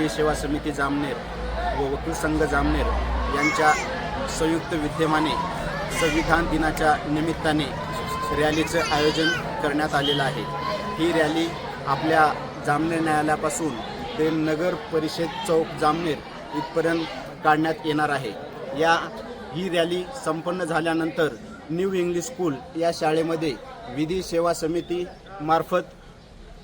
विधी सेवा समिती जामनेर व वकील संघ जामनेर यांच्या संयुक्त विद्यमाने संविधान दिनाच्या निमित्ताने रॅलीचं आयोजन करण्यात आलेलं आहे. ही रॅली आपल्या जामनेर न्यायालयापासून ते नगर परिषद चौक जामनेर इथपर्यंत काढण्यात येणार आहे. या ही रॅली संपन्न झाल्यानंतर न्यू इंग्लिश स्कूल या शाळेमध्ये विधी सेवा समिती मार्फत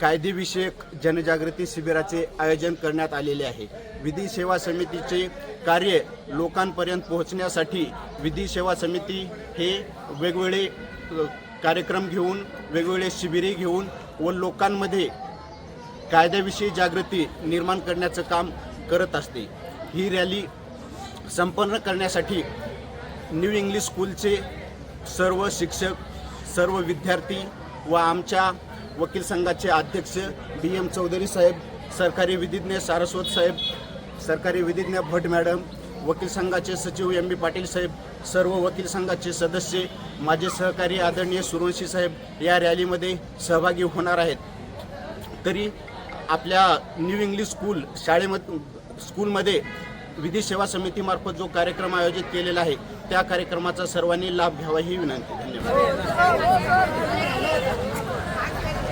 कायदेविषयक जनजागृती शिबिराचे आयोजन करण्यात आलेले आहे. विधी सेवा समितीचे कार्य लोकांपर्यंत पोहोचण्यासाठी विधी सेवा समिती हे वेगवेगळे कार्यक्रम घेऊन वेगवेगळे शिबिरे घेऊन व लोकांमध्ये कायद्याविषयी जागृती निर्माण करण्याचं काम करत असते. ही रॅली संपन्न करण्यासाठी न्यू इंग्लिश स्कूलचे सर्व शिक्षक सर्व विद्यार्थी व आमच्या वकील संघाचे अध्यक्ष डी एम चौधरी साहेब सरकारी विधिज्ञ सारस्वत साहेब सरकारी विधिज्ञ भट मॅडम वकील संघाचे सचिव एम बी पाटील साहेब सर्व वकील संघाचे सदस्य माझे सहकारी आदरणीय सुरवंशी साहेब या रॅलीमध्ये सहभागी होणार आहेत. तरी आपल्या न्यू इंग्लिश स्कूल शाळेमध्ये स्कूलमध्ये विधी सेवा समितीमार्फत जो कार्यक्रम आयोजित केलेला आहे त्या कार्यक्रमाचा सर्वांनी लाभ घ्यावा ही विनंती. धन्यवाद.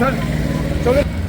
Sir Chaudhary